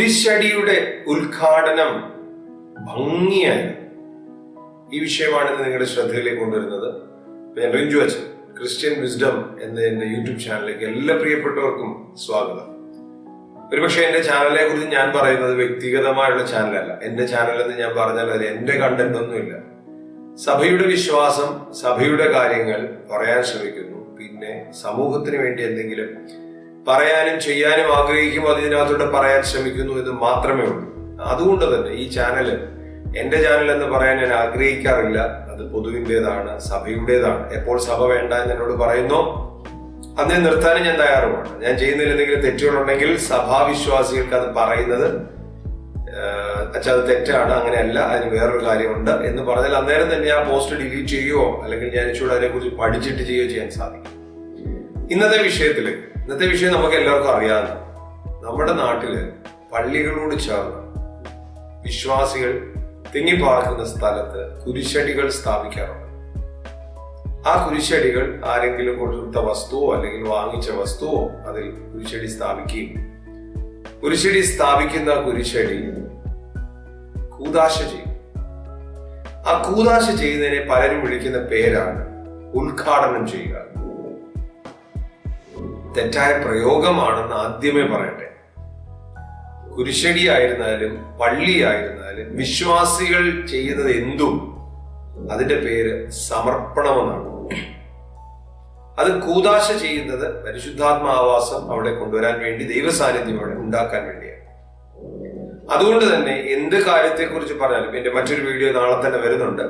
കുരിശടിയുടെ ഉദ്ഘാടനം ഭംഗിയായി. ഈ വിഷയമാണ് ഇന്ന് നിങ്ങളുടെ ശ്രദ്ധയിലേക്ക് കൊണ്ടുവരുന്നത്. റിഞ്ചു അച്ഛൻ ക്രിസ്ത്യൻ വിസ്ഡം എന്ന എന്റെ യൂട്യൂബ് ചാനലിലേക്ക് എല്ലാ പ്രിയപ്പെട്ടവർക്കും സ്വാഗതം. ഒരുപക്ഷെ എന്റെ ചാനലിനെ കുറിച്ച് ഞാൻ പറയുന്നത് വ്യക്തിഗതമായുള്ള ചാനലല്ല. എന്റെ ചാനൽ എന്ന് ഞാൻ പറഞ്ഞാൽ അതിൽ എന്റെ കണ്ടന്റ് ഒന്നുമില്ല സഭയുടെ വിശ്വാസം സഭയുടെ കാര്യങ്ങൾ പറയാൻ ശ്രമിക്കുന്നു. പിന്നെ സമൂഹത്തിന് വേണ്ടി എന്തെങ്കിലും പറയാനും ചെയ്യാനും ആഗ്രഹിക്കുമ്പോൾ അതിനകത്തോട്ട് പറയാൻ ശ്രമിക്കുന്നു എന്ന് മാത്രമേ ഉള്ളൂ. അതുകൊണ്ട് തന്നെ ഈ ചാനൽ എന്റെ ചാനൽ എന്ന് പറയാൻ ഞാൻ ആഗ്രഹിക്കാറില്ല. അത് പൊതുവിന്റെതാണ് സഭയുടേതാണ്. എപ്പോൾ സഭ വേണ്ട എന്ന് എന്നോട് പറയുന്നു. അന്നേ നിർത്താനും ഞാൻ തയ്യാറുമാണ്. ഞാൻ ചെയ്യുന്നതിൽ എന്തെങ്കിലും തെറ്റുകളുണ്ടെങ്കിൽ സഭാവിശ്വാസികൾക്ക് അത് പറയുന്നത് അച്ഛാ അത് തെറ്റാണ് അങ്ങനെയല്ല അതിന് വേറൊരു കാര്യമുണ്ട് എന്ന് പറഞ്ഞാൽ അന്നേരം തന്നെ ആ പോസ്റ്റ് ഡിലീറ്റ് ചെയ്യുകയോ അല്ലെങ്കിൽ ഞാൻ ഇച്ചിരി അതിനെക്കുറിച്ച് പഠിച്ചിട്ട് ചെയ്യുകയോ ചെയ്യാൻ സാധിക്കും. ഇന്നത്തെ വിഷയത്തിൽ ഇന്നത്തെ വിഷയം നമുക്ക് എല്ലാവർക്കും അറിയാവുന്ന നമ്മുടെ നാട്ടിൽ പള്ളികളോട് ചേർന്ന് വിശ്വാസികൾ തിങ്ങിപ്പാർക്കുന്ന സ്ഥലത്ത് കുരിശടികൾ സ്ഥാപിക്കാറുണ്ട്. ആ കുരിശടികൾ ആരെങ്കിലും കൊടുത്ത വസ്തുവോ അല്ലെങ്കിൽ വാങ്ങിച്ച വസ്തുവോ അതിൽ കുരിശടി സ്ഥാപിക്കുകയും കുരിശടി സ്ഥാപിക്കുന്ന കുരിശടി കൂതാശ ചെയ്യും. ആ കൂതാശ ചെയ്യുന്നതിനെ പലരും വിളിക്കുന്ന പേരാണ് ഉദ്ഘാടനം ചെയ്യുക. തെറ്റായ പ്രയോഗമാണെന്ന് ആദ്യമേ പറയട്ടെ. കുരിശടി ആയിരുന്നാലും പള്ളി ആയിരുന്നാലും വിശ്വാസികൾ ചെയ്യുന്നത് എന്തും അതിന്റെ പേര് സമർപ്പണമെന്നാണ്. അത് കൂതാശ ചെയ്യുന്നത് പരിശുദ്ധാത്മാവാസം അവിടെ കൊണ്ടുവരാൻ വേണ്ടി ദൈവസാന്നിധ്യം അവിടെ ഉണ്ടാക്കാൻ വേണ്ടിയാണ്. അതുകൊണ്ട് തന്നെ എന്ത് കാര്യത്തെക്കുറിച്ച് പറഞ്ഞാലും എന്റെ മറ്റൊരു വീഡിയോ നാളെ തന്നെ വരുന്നുണ്ട്.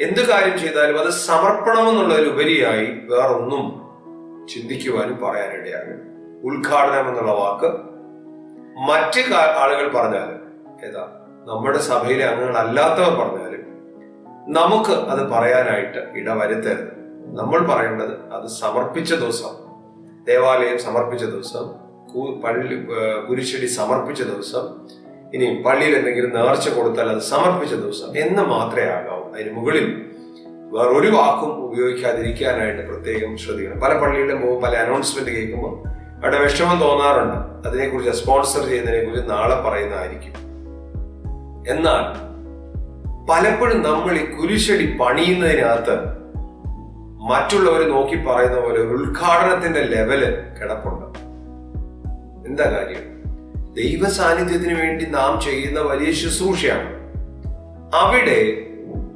എന്ത് കാര്യം ചെയ്താലും അത് സമർപ്പണമെന്നുള്ളതിലുപരിയായി വേറൊന്നും ചിന്തിക്കുവാനും പറയാനിടയാണ് ഉദ്ഘാടനം എന്നുള്ള വാക്ക് മറ്റ് ആളുകൾ പറഞ്ഞാലും ഏതാ നമ്മുടെ സഭയിലെ അംഗങ്ങളല്ലാത്തവർ പറഞ്ഞാലും നമുക്ക് അത് പറയാനായിട്ട് ഇടവരുത്തരുത്. നമ്മൾ പറയേണ്ടത് അത് സമർപ്പിച്ച ദിവസം ദേവാലയം സമർപ്പിച്ച ദിവസം പള്ളി കുരിശടി സമർപ്പിച്ച ദിവസം ഇനി പള്ളിയിൽ എന്തെങ്കിലും നേർച്ച കൊടുത്താൽ അത് സമർപ്പിച്ച ദിവസം എന്ന് മാത്രമേ ആകാവൂ. അതിന് മുകളിൽ വേറൊരു വാക്കും ഉപയോഗിക്കാതിരിക്കാനായിട്ട് പ്രത്യേകം ശ്രദ്ധിക്കണം. പല പള്ളികളിലും മുമ്പ് പല അനൗൺസ്മെന്റ് കേൾക്കുമ്പോൾ അവിടെ വിഷമം തോന്നാറുണ്ട്. അതിനെക്കുറിച്ച് സ്പോൺസർ ചെയ്യുന്നതിനെ കുറിച്ച് നാളെ പറയുന്നതായിരിക്കും. എന്നാൽ പലപ്പോഴും നമ്മൾ ഈ കുരിശടി പണിയുന്നതിനകത്ത് മറ്റുള്ളവർ നോക്കി പറയുന്ന പോലെ ഒരു ഉദ്ഘാടനത്തിന്റെ ലെവൽ കിടപ്പുണ്ട്. എന്താ കാര്യം? ദൈവ സാന്നിധ്യത്തിന് വേണ്ടി നാം ചെയ്യുന്ന വലിയ ശുശ്രൂഷയാണ്. അവിടെ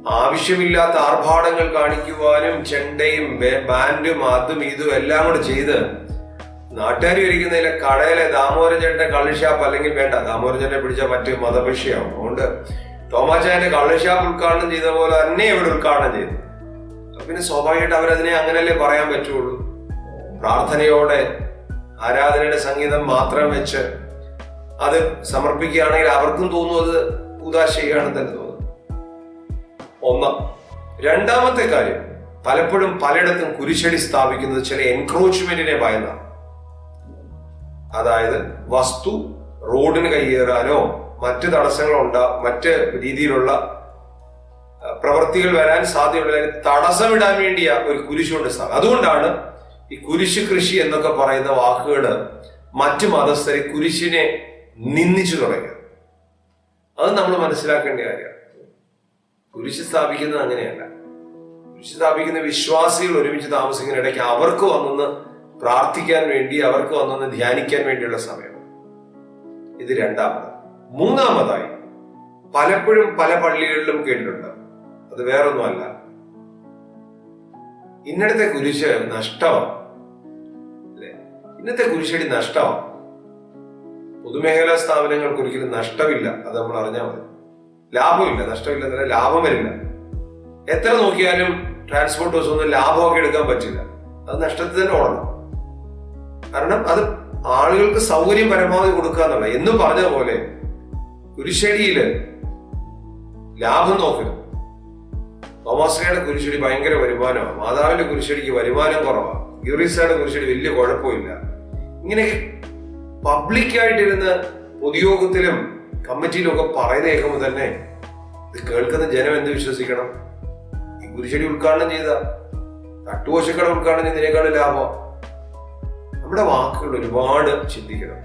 ആവശ്യമില്ലാത്ത ആർഭാടങ്ങൾ കാണിക്കുവാനും ചെണ്ടയും ബാൻഡും അതും ഇതും എല്ലാം കൂടെ ചെയ്ത് നാട്ടുകാർ ഇരിക്കുന്നതിലെ കടയിലെ ദാമോദരൻ ചേട്ടന്റെ കള്ളിഷാപ്പ് അല്ലെങ്കിൽ വേണ്ട ദാമോദരൻ ചേട്ടനെ പിടിച്ച മറ്റ് മതപക്ഷിയാവും. അതുകൊണ്ട് തോമാച്ചായന്റെ കള്ളിഷാപ്പ് ഉദ്ഘാടനം ചെയ്ത പോലെ തന്നെ ഇവിടെ ഉദ്ഘാടനം ചെയ്തു. പിന്നെ സ്വാഭാവികമായിട്ട് അവരതിനെ അങ്ങനല്ലേ പറയാൻ പറ്റുള്ളൂ. പ്രാർത്ഥനയോടെ ആരാധനയുടെ സംഗീതം മാത്രം വെച്ച് അത് സമർപ്പിക്കുകയാണെങ്കിൽ അവർക്കും തോന്നും അത് ഉദാശയാണെന്ന് തന്നെ. തോന്നുന്നു ഒന്ന്. രണ്ടാമത്തെ കാര്യം പലപ്പോഴും പലയിടത്തും കുരിശടി സ്ഥാപിക്കുന്നത് ചില എൻക്രോച്ച്മെന്റിനെ ഭയന്നാണ്. അതായത് വസ്തു റോഡിന് കയ്യേറാനോ മറ്റ് തടസ്സങ്ങളുണ്ടാ മറ്റ് രീതിയിലുള്ള പ്രവൃത്തികൾ വരാൻ സാധ്യതയുള്ള തടസ്സമിടാൻ വേണ്ടിയ ഒരു കുരിശുകൊണ്ട് സ്ഥാപനം. അതുകൊണ്ടാണ് ഈ കുരിശ് കൃഷി എന്നൊക്കെ പറയുന്ന വാക്കുകൾ മറ്റു മതസ്ഥരെ കുരിശിനെ നിന്ദിച്ചു തുടങ്ങിയത്. അത് നമ്മൾ മനസ്സിലാക്കേണ്ട കാര്യമാണ്. കുരിശ് സ്ഥാപിക്കുന്നത് അങ്ങനെയല്ല. കുരിശ് സ്ഥാപിക്കുന്ന വിശ്വാസികൾ ഒരുമിച്ച് താമസിക്കുന്ന ഇടയ്ക്ക് അവർക്ക് വന്നൊന്ന് പ്രാർത്ഥിക്കാൻ വേണ്ടി അവർക്ക് വന്നൊന്ന് ധ്യാനിക്കാൻ വേണ്ടിയുള്ള സമയം. ഇത് രണ്ടാമത്. മൂന്നാമതായി പലപ്പോഴും പല പള്ളികളിലും കേട്ടിട്ടുണ്ട്. അത് വേറൊന്നുമല്ല. ഇന്നടത്തെ കുരിശ് നഷ്ടമാണ് ഇന്നത്തെ കുരിശടി നഷ്ടമാണ് പൊതുമേഖലാ സ്ഥാപനങ്ങൾക്ക് ഒരിക്കലും നഷ്ടമില്ല. അത് നമ്മൾ അറിഞ്ഞാൽ മതി. ലാഭമില്ല നഷ്ടമില്ല എന്നല്ല ലാഭം വരില്ല. എത്ര നോക്കിയാലും ട്രാൻസ്പോർട്ട് ബസ് ഒന്നും ലാഭമൊക്കെ എടുക്കാൻ പറ്റില്ല. അത് നഷ്ടത്തിൽ തന്നെ ഓടണം. കാരണം അത് ആളുകൾക്ക് സൗകര്യം പരമാവധി കൊടുക്കുക എന്നുള്ള എന്നും പോലെ കുരിശടിയിൽ ലാഭം നോക്കരുത്. തോമാശ്രീയുടെ കുരിശടി ഭയങ്കര വരുമാനമാണ്. മാതാവിന്റെ കുരിശടിക്ക് വരുമാനം കുറവാണ് യൂറിസയുടെ കുരിശടി വലിയ കുഴപ്പമില്ല. ഇങ്ങനെ പബ്ലിക്കായിട്ടിരുന്ന് പൊതുയോഗത്തിലും കമ്മിറ്റിയിലും ഒക്കെ പറയുന്ന കേൾക്കുമ്പോൾ തന്നെ ഇത് കേൾക്കുന്ന ജനം എന്ത് വിശ്വസിക്കണം? ഈ കുരിശടി ഉദ്ഘാടനം ചെയ്ത തട്ടുപോശക്കട ഉദ്ഘാടനം ചെയ്തതിനേക്കാൾ ലാഭം. നമ്മുടെ വാക്കുകൾ ഒരുപാട് ചിന്തിക്കണം.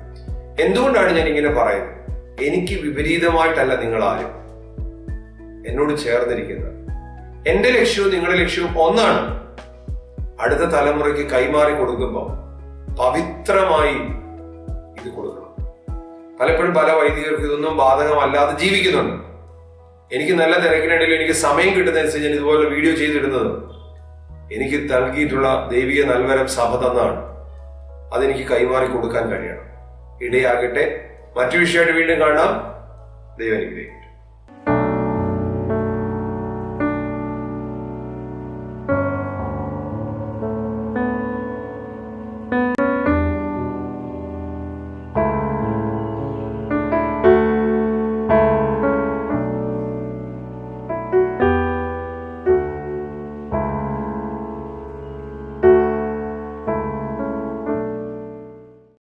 എന്തുകൊണ്ടാണ് ഞാൻ ഇങ്ങനെ പറയുന്നത്? എനിക്ക് വിപരീതമായിട്ടല്ല നിങ്ങൾ ആരും എന്നോട് ചേർന്നിരിക്കുന്നത്. എന്റെ ലക്ഷ്യവും നിങ്ങളുടെ ലക്ഷ്യവും ഒന്നാണ് അടുത്ത തലമുറയ്ക്ക് കൈമാറി കൊടുക്കുമ്പോൾ പവിത്രമായി ഇത് കൊടുക്കണം. പലപ്പോഴും പല വൈദികർക്ക് ഇതൊന്നും ബാധകമല്ലാതെ ജീവിക്കുന്നുണ്ട്. എനിക്ക് നല്ല തിരക്കിനിടയിൽ എനിക്ക് സമയം കിട്ടുന്നതനുസരിച്ച് ഞാൻ ഇതുപോലെ വീഡിയോ ചെയ്തിടുന്നത്. എനിക്ക് നൽകിയിട്ടുള്ള ദൈവിക നൽവരം സഭ തന്നാണ്. അതെനിക്ക് കൈമാറി കൊടുക്കാൻ കഴിയണം. ഇടയാകട്ടെ. മറ്റു വിഷയമായിട്ട് വീണ്ടും കാണാം. ദൈവം അനുഗ്രഹിക്കട്ടെ